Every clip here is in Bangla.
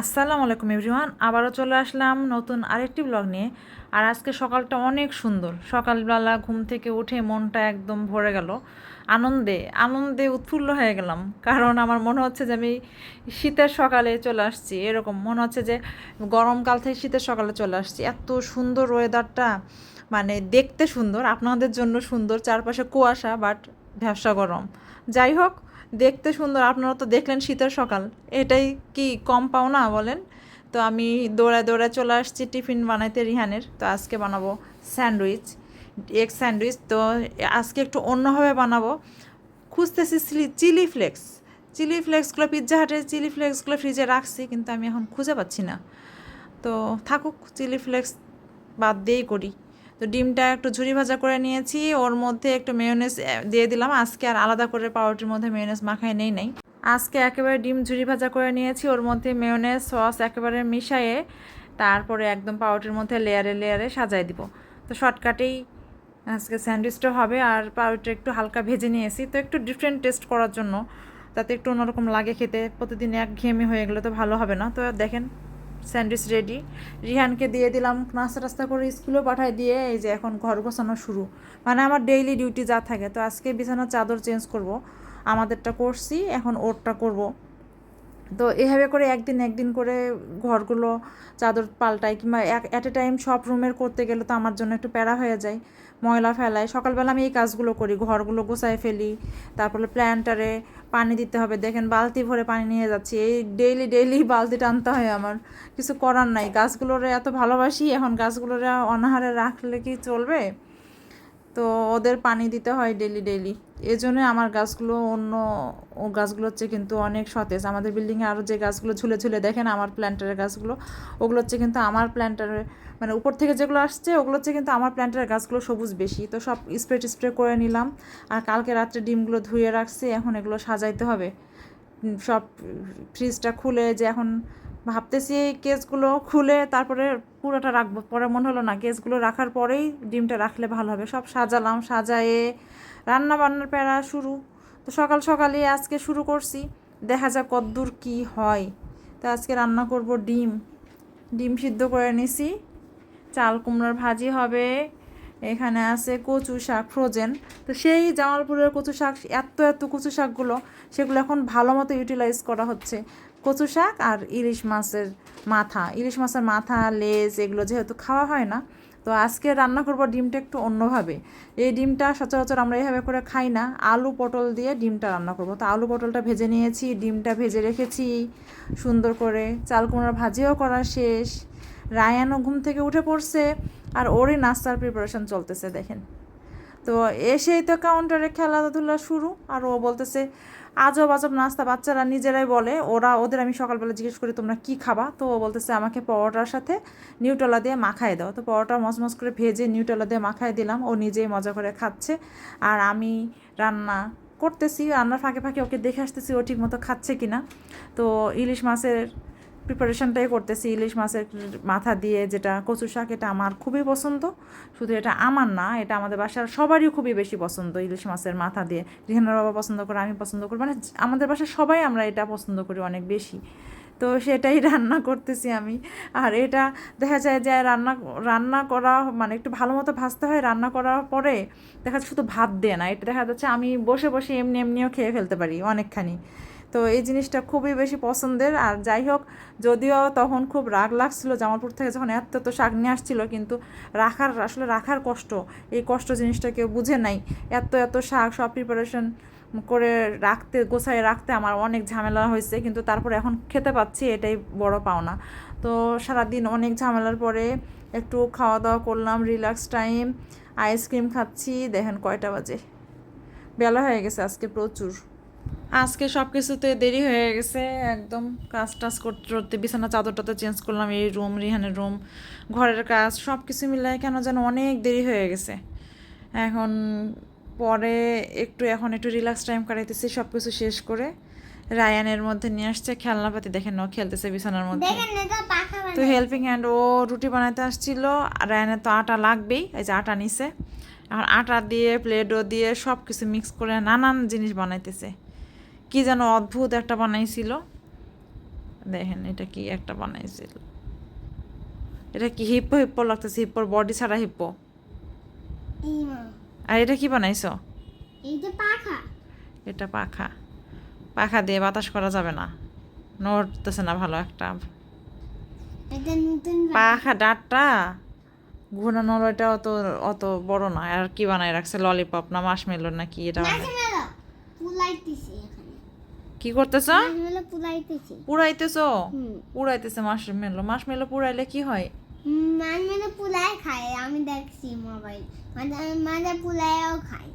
আসসালামু আলাইকুম এভরিওয়ান, আবারও চলে আসলাম নতুন আরেকটি ব্লগ নিয়ে। আর আজকে সকালটা অনেক সুন্দর। সকালবেলা ঘুম থেকে উঠে মনটা একদম ভরে গেল। আনন্দে আনন্দে উৎফুল্ল হয়ে গেলাম। কারণ আমার মনে হচ্ছে যে আমি শীতের সকালে চলে আসছি, এরকম মনে হচ্ছে যে গরমকাল থেকে শীতের সকালে চলে আসছি। এত সুন্দর ওয়েদারটা মানে দেখতে সুন্দর, আপনাদের জন্য সুন্দর, চারপাশে কুয়াশা বাট ভ্যাবসা গরম। যাই হোক দেখতে সুন্দর, আপনারা তো দেখলেন শীতের সকাল। এটাই কি কম পাও না বলেন? তো আমি দৌড়ায় দৌড়ায় চলে আসছি টিফিন বানাইতে রিহানের। তো আজকে বানাবো স্যান্ডউইচ, এগ স্যান্ডউইচ। তো আজকে একটু অন্যভাবে বানাবো। খুঁজতেছি চিলি ফ্লেক্স। চিলি ফ্লেক্সগুলো, পিৎজা হাটের চিলি ফ্লেক্সগুলো ফ্রিজে রাখছি, কিন্তু আমি এখন খুঁজে পাচ্ছি না। তো থাকুক, চিলি ফ্লেক্স বাদ দিয়েই করি। তো ডিমটা একটু ঝুরি ভাজা করে নিয়েছি। ওর মধ্যে একটু মেয়োনেজ দিয়ে দিলাম। আজকে আর আলাদা করে পাউরুটির মধ্যে মেয়োনেজ মাখায় নেই নেই। আজকে একেবারে ডিম ঝুরি ভাজা করে নিয়েছি। ওর মধ্যে মেয়োনেজ সস একেবারে মিশায়ে তারপরে একদম পাউরুটির মধ্যে লেয়ারে লেয়ারে সাজাই দিব। তো শর্টকাটেই আজকে স্যান্ডউইচটা হবে। আর পাউরুটি একটু হালকা ভেজে নিয়েছি। তো একটু ডিফারেন্ট টেস্ট করার জন্য। তাতে একটু অন্যরকম লাগে খেতে। প্রতিদিন এক ঘেয়েমি হয়ে গেলে তো ভালো হবে না। তো দেখেন স্যান্ডউইচ রেডি। রিহানকে দিয়ে দিলাম, নাস্তা টাস্তা করে স্কুলেও পাঠাই দিয়ে এই যে এখন ঘর গোছানো শুরু। মানে আমার ডেইলি ডিউটি যা থাকে। তো আজকে বিছানার চাদর চেঞ্জ করব। আমাদেরটা করছি, এখন ওরটা করব। তো এভাবে করে একদিন একদিন করে ঘরগুলো চাদর পাল্টাই কিংবা অ্যাট এ টাইম সব রুমের করতে গেলে তো আমার জন্য একটু প্যারা হয়ে যায়। ময়লা ফেলাই। সকালবেলা আমি এই কাজগুলো করি, ঘরগুলো গোছায় ফেলি, তারপরে প্ল্যান্টারে পানি দিতে হবে। দেখেন বালতি ভরে পানি নিয়ে যাচ্ছি, এই ডেইলি ডেইলি বালতি টানতে হয় আমার। কিছু করার নাই। গাছগুলোরে এত ভালোবাসি, এখন গাছগুলোরে অনাহারে রাখলে কি চলবে? তো ওদের পানি দিতে হয় ডেলি ডেলি এই জন্য আমার গাছগুলো অন্য গাছগুলো হচ্ছে কিন্তু অনেক সতেজ। আমাদের বিল্ডিংয়ে আরও যে গাছগুলো ঝুলে ঝুলে দেখেন আমার প্ল্যান্টারের গাছগুলো, ওগুলো হচ্ছে কিন্তু আমার প্ল্যান্টারের মানে উপর থেকে যেগুলো আসছে, ওগুলো হচ্ছে কিন্তু আমার প্ল্যান্টারের গাছগুলো সবুজ বেশি। তো সব স্প্রে টিস্প্রে করে নিলাম। আর কালকে রাত্রে ডিমগুলো ধুয়ে রাখছি, এখন এগুলো সাজাইতে হবে। সব ফ্রিজটা খুলে যে এখন ভাবতেছি এই কেসগুলো খুলে তারপরে পুরোটা রাখব। পরে মনে হলো না, কেসগুলো রাখার পরেই ডিমটা রাখলে ভালো হবে। সব সাজালাম, সাজায়ে রান্না বান্নার প্যারা শুরু। তো সকাল সকালে আজকে শুরু করছি। দেখা যাক কদ্দূর কি হয়। তো আজকে রান্না করব ডিম। ডিম সিদ্ধ করে নিছি। চাল কুমড়োর ভাজি হবে। এখানে আছে কচু শাক, ফ্রোজেন। তো সেই জামালপুরের কচু শাক, এত এত কচু শাকগুলো, সেগুলো এখন ভালো মতো ইউটিলাইজ করা হচ্ছে। কচু শাক আর ইলিশ মাছের মাথা। ইলিশ মাছের মাথা, লেজ এগুলো যেহেতু খাওয়া হয় না, তো আজকে রান্না করব ডিমটা একটু অন্যভাবে। এই ডিমটা সচরাচর আমরা এইভাবে করে খাই না, আলু পটল দিয়ে ডিমটা রান্না করব। তো আলু পটলটা ভেজে নিয়েছি, ডিমটা ভেজে রেখেছি, সুন্দর করে চাল কুমড়ার ভাজিও করা শেষ। রায়ানও ঘুম থেকে উঠে পড়ছে আর ওরই নাস্তার প্রিপারেশন চলতেছে, দেখেন। তো এসেই তো কাউন্টারে খেলাধুলা শুরু, আর ও বলতেছে আজব আজব নাস্তা বাচ্চারা নিজেরাই বলে, ওরা ওদের আমি সকালবেলা জিজ্ঞেস করি, তোমরা কি খাবা? তো ও বলতেছে, আমাকে পরোটার সাথে নিউটলা দিয়ে মাখায় দাও। তো পরোটা মজমজ করে ভেজে নিউটলা দিয়ে মাখায় দিলাম। ও নিজেই মজা করে খাচ্ছে। আর আমি রান্না করতেছি, রান্নার ফাঁকে ফাঁকে ওকে দেখে আসতেছি, ও ঠিক মতো খাচ্ছে কিনা। তো ইলিশ মাছের প্রিপারেশনটাই করতেছি, ইলিশ মাছের মাথা দিয়ে যেটা কচু শাক, এটা আমার খুবই পছন্দ। শুধু এটা আমার না, এটা আমাদের বাসার সবারই খুবই বেশি পছন্দ, ইলিশ মাছের মাথা দিয়ে। রিহানার বাবা পছন্দ করে, আমি পছন্দ করি। মানে আমাদের বাসার সবাই আমরা এটা পছন্দ করি অনেক বেশি। তো সেটাই রান্না করতেছি আমি। আর এটা দেখা যায় যে রান্না রান্না করা মানে একটু ভালো মতো ভাজতে হয়, রান্না করার পরে দেখা যাচ্ছে শুধু ভাত দেয় না। এটা দেখা যাচ্ছে আমি বসে বসে এমনি, এমনিও খেয়ে ফেলতে পারি অনেকখানি। তো এই জিনিসটা খুবই বেশি পছন্দের। আর যাই হোক, যদিও তখন খুব রাগ লাগছিল জামালপুর থেকে যখন এত তো শাক নিয়ে আসছিল, কিন্তু রাখার, আসলে রাখার কষ্ট, এই কষ্ট জিনিসটা কেউ বুঝে নাই। এত এত শাক সব প্রিপারেশন করে রাখতে, গোছায় রাখতে আমার অনেক ঝামেলা হয়েছে, কিন্তু তারপরে এখন খেতে পাচ্ছি, এটাই বড় পাওনা। তো সারাদিন অনেক ঝামেলার পরে একটু খাওয়া দাওয়া করলাম রিল্যাক্স টাইম আইসক্রিম খাচ্ছি, দেখেন কয়টা বাজে। বেলা হয়ে গেছে আজকে প্রচুর। আজকে সব কিছুতে দেরি হয়ে গেছে একদম কাজ টাজ করতে করতে বিছানা চাদরটাতে চেঞ্জ করলাম এই রুম রিহানের রুম ঘরের কাজ সব কিছু মিলাই কেন যেন অনেক দেরি হয়ে গেছে। এখন পরে একটু এখন একটু রিল্যাক্স টাইম কাটাইতেছি সব কিছু শেষ করে রায়ানের মধ্যে নিয়ে আসছে খেলনাপাতি দেখেন ও খেলতেছে বিছানার মধ্যে। তো হেল্পিং হ্যান্ড ও রুটি বানাতে আসছিল আর রায়ানের তো আটা লাগবেই এই যে আটা নিছে। এখন আটা দিয়ে প্লেটও দিয়ে সব কিছু মিক্স করে নানান জিনিস বানাইতেছে। কি যেন অদ্ভুত একটা বানাইছিল। দেখেন এটা কি একটা বানাইছিল। এটা কি হিপ্পো হিপ্পো লাগতেছে হিপ্পোর বডি ছাড়া হিপ্পো আর এটা কি বানাইছো? যে পাখা। এটা পাখা। পাখা দিয়ে বাতাস করা যাবে না। নড়তেছে না ভালো একটা। এটা পাখা ডাটটা ঘুরানোর ওইটা অত অত বড় না। আর কি বানাই রাখছে? ললিপপ না মাসমেলো না কি এটা কি করতেছ? পুরাইতেছো পুরাইতেছে মাসমেলো মাসমেলো পুরাইলে কি হয়? মাঝমেলো পুলাই খায় আমি দেখছি মোবাইল। মাঝে পুলাইও খায়।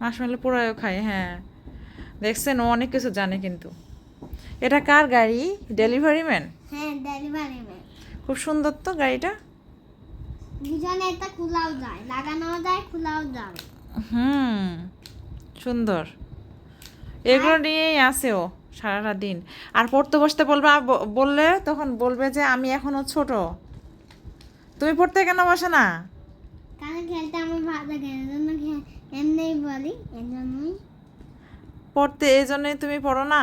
মাসমেলো পুরাইও খায় হ্যাঁ। দেখছেন ও অনেক কিছু জানে কিন্তু। এটা কার গাড়ি? Delivery man? হ্যাঁ ডেলিভারি ম্যান। খুব সুন্দর তো গাড়িটা? দুজনে এটা খোলাও যায় লাগানোও যায় খোলাও যায়। হুম সুন্দর। এগুলো নিয়েই আছে ও সারাটা দিন। আর পড়তে বসতে বলবে বললে তখন বলবে যে আমি এখনও ছোট। তুমি পড়তে কেন বসে না? খেলতে আমার ভালো লাগে বলি পড়তে এই জন্যই তুমি পড়ো না?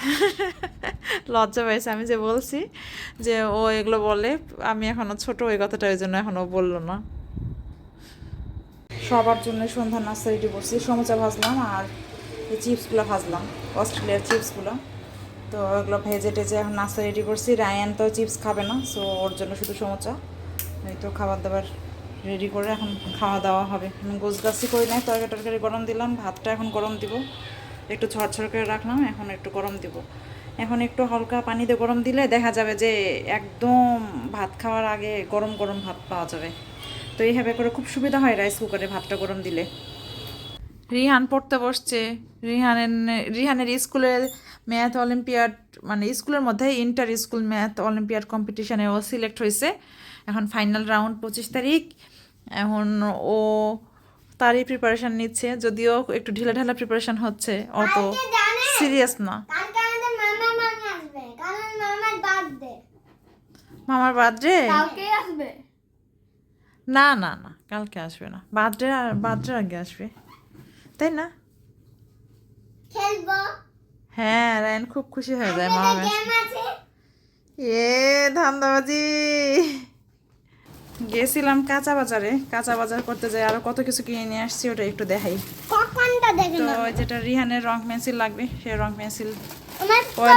লজ্জা পাইছে আমি যে বলছি যে ও এগুলো বলে আমি এখনও ছোট ওই কথাটা ওই জন্য এখনও বলল না। সবার জন্য সন্ধ্যা নাস্তা রেডি করছি সমোচা ভাজলাম আর এই চিপসগুলো ভাজলাম, অস্ট্রেলিয়ার চিপসগুলো তো ওগুলো ভেজে টেজে এখন নাস্তা রেডি করছি। রায়ান তো চিপস খাবে না সো ওর জন্য শুধু সমোচা। এই তো খাবার দাবার রেডি করে এখন খাওয়া দাওয়া হবে। আমি গোছগাছি করি নাই তরকারি টরকারি গরম দিলাম, ভাতটা এখন গরম দিব। একটু ঝরঝর করে রাখলাম, এখন একটু গরম দিব। এখন একটু হালকা পানিতে গরম দিলে দেখা যাবে যে একদম ভাত খাওয়ার আগে গরম গরম ভাত পাওয়া যাবে। তো এইভাবে করে খুব সুবিধা হয় রাইস কুকারে ভাতটা গরম দিলে। রিহান পড়তে বসছে। রিহানের রিহানের স্কুলের ম্যাথ অলিম্পিয়াড মানে স্কুলের মধ্যে ইন্টার স্কুল ম্যাথ অলিম্পিয়াড কম্পিটিশনে ও সিলেক্ট হয়েছে। এখন ফাইনাল রাউন্ড পঁচিশ তারিখ। এখন ও তারই প্রিপারেশান নিচ্ছে। যদিও একটু ঢিলা ঢালা প্রিপারেশান হচ্ছে অত সিরিয়াস না। মামার বার্থডে কালকে আসবে। না না না কালকে আসবে না। বার্থডে আর বার্থডে আগে আসবে। তাই না? খেলব। হ্যাঁ রায়ন খুব খুশি হয়ে যায় মামা এ ধান্দাবাজি। গেছিলাম কাঁচা বাজারে। কাঁচা বাজার করতে যাই আরও কত কিছু কিনে নিয়ে আসছি ওটা একটু দেখাই। তো ওই যেটা রিহানের রং পেন্সিল লাগবে সেই রং পেন্সিল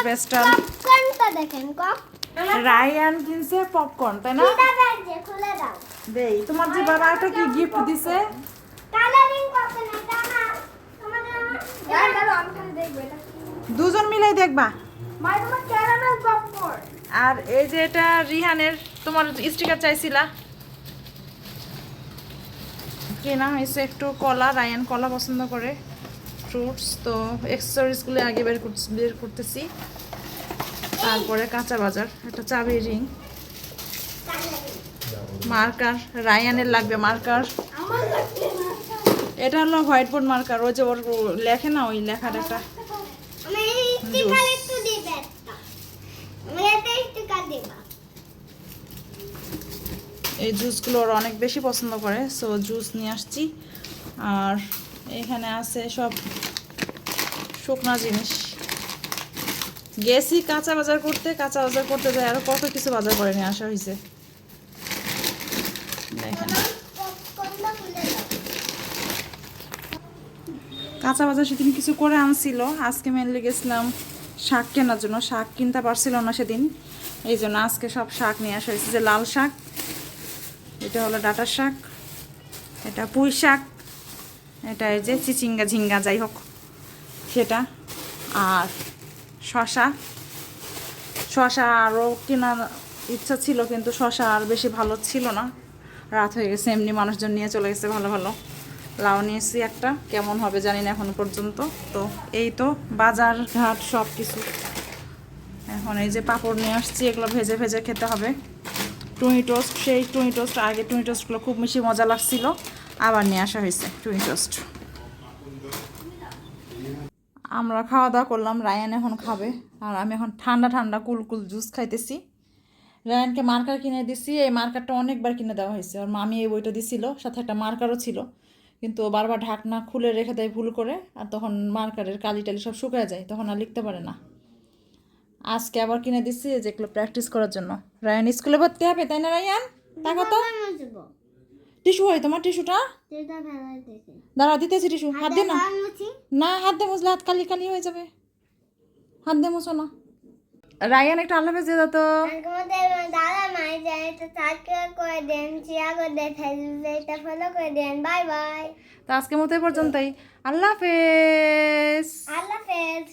পেস্টাল। কক রায়ান কিনছে পপকর্ন তাই না? খুলে দাও। দেই তোমার যে বাবা একটা কি গিফট দিছে? কালারিং পপকর্ন এটা আমার তোমাদের আমার দাঁড়াও আমি খালি দেখব এটা দুজন মিলেই দেখবা। মাই তোমার ক্যারামেল পপকর্ন আর এই যে এটা রিহানের তোমার স্টিকার চাইছিলা। কেনা হয়েছে একটু কলা রায়ান কলা পছন্দ করে। ফ্রুটস তো এক্সেসরিজগুলো আগে বের বের করতেছি। তারপরে কাঁচা বাজার একটা চাবি রিং মার্কার রায়ানের লাগবে মার্কার। এটা হলো হোয়াইট বোর্ড মার্কার ওই যে ওর লেখে না ওই লেখার একটা এই জুসগুলো ওরা অনেক বেশি পছন্দ করে সো জুস নিয়ে আসছি। আর এখানে আছে সব শুকনা জিনিস। গেছি কাঁচা বাজার করতে কাঁচা বাজার করতে যাই আরও কত কিছু বাজার করে নিয়ে আসা হয়েছে কাঁচা বাজার সেদিন কিছু করে আনছিল। আজকে মেনলি গেছিলাম শাক কেনার জন্য। শাক কিনতে পারছিল না সেদিন। এই জন্য আজকে সব শাক নিয়ে আসা হয়েছে। যে লাল শাক, এটা হলো ডাটার শাক, এটা পুঁই শাক, এটা এই যে চিচিঙ্গা ঝিঙ্গা, যাই হোক, সেটা। আর শশা শশা আরও কেনার ইচ্ছা ছিল, কিন্তু শশা আর বেশি ভালো ছিল না। রাত হয়ে গেছে, এমনি মানুষজন নিয়ে চলে গেছে ভালো ভালো। লাউ নিয়েছি একটা, কেমন হবে জানি না এখন পর্যন্ত। তো এই তো বাজার ঘাট সব কিছু এখন এই যে পাঁপড় নিয়ে আসছি, এগুলো ভেজে ভেজে খেতে হবে। টুই টোস্ট, সেই টুই টোস্ট, আগে টুই টোস্টগুলো খুব বেশি মজা লাগছিল, আবার নিয়ে আসা হয়েছে টুই টোস্ট। আমরা খাওয়া দাওয়া করলাম, রায়ান এখন খাবে, আর আমি এখন ঠান্ডা ঠান্ডা কুল কুল জুস খাইতেছি। রায়ানকে মার্কার কিনে দিছি এই মার্কারটা অনেকবার কিনে দেওয়া হয়েছে। ওর মামি এই বইটা দিছিল সাথে একটা মার্কারও ছিল। কিন্তু বারবার ঢাকনা খুলে রেখে দেয় ভুল করে আর তখন মার্কারের কালি টালি সব শুকায় যায় তখন আর লিখতে পারে না। আজকে আবার কিনে দিচ্ছি যেগুলো প্র্যাকটিস করার জন্য। রায়ান স্কুলে ভর্তি হবে তাই না রায়ান? তাকো তো। টিস্যু হয় তোমার টিস্যুটা দেখে দাঁড়া দিতেছি টিস্যু হাত দিয়ে না। হাত না হাত দিয়ে মুছলে হাত কালি কালি হয়ে যাবে। হাত দিয়ে মুছো না। রায়ান একটা আল্লাহ হাফেজ দাদা দাও তো। দাদা মাই যায় তো সাবস্ক্রাইব করে দেন শেয়ার করে দেন ফেসবুকে ফলো করে দেন। বাই বাই তো আজকের মতো পর্যন্তই। আল্লাহ হাফেজ। আল্লাহ হাফেজ।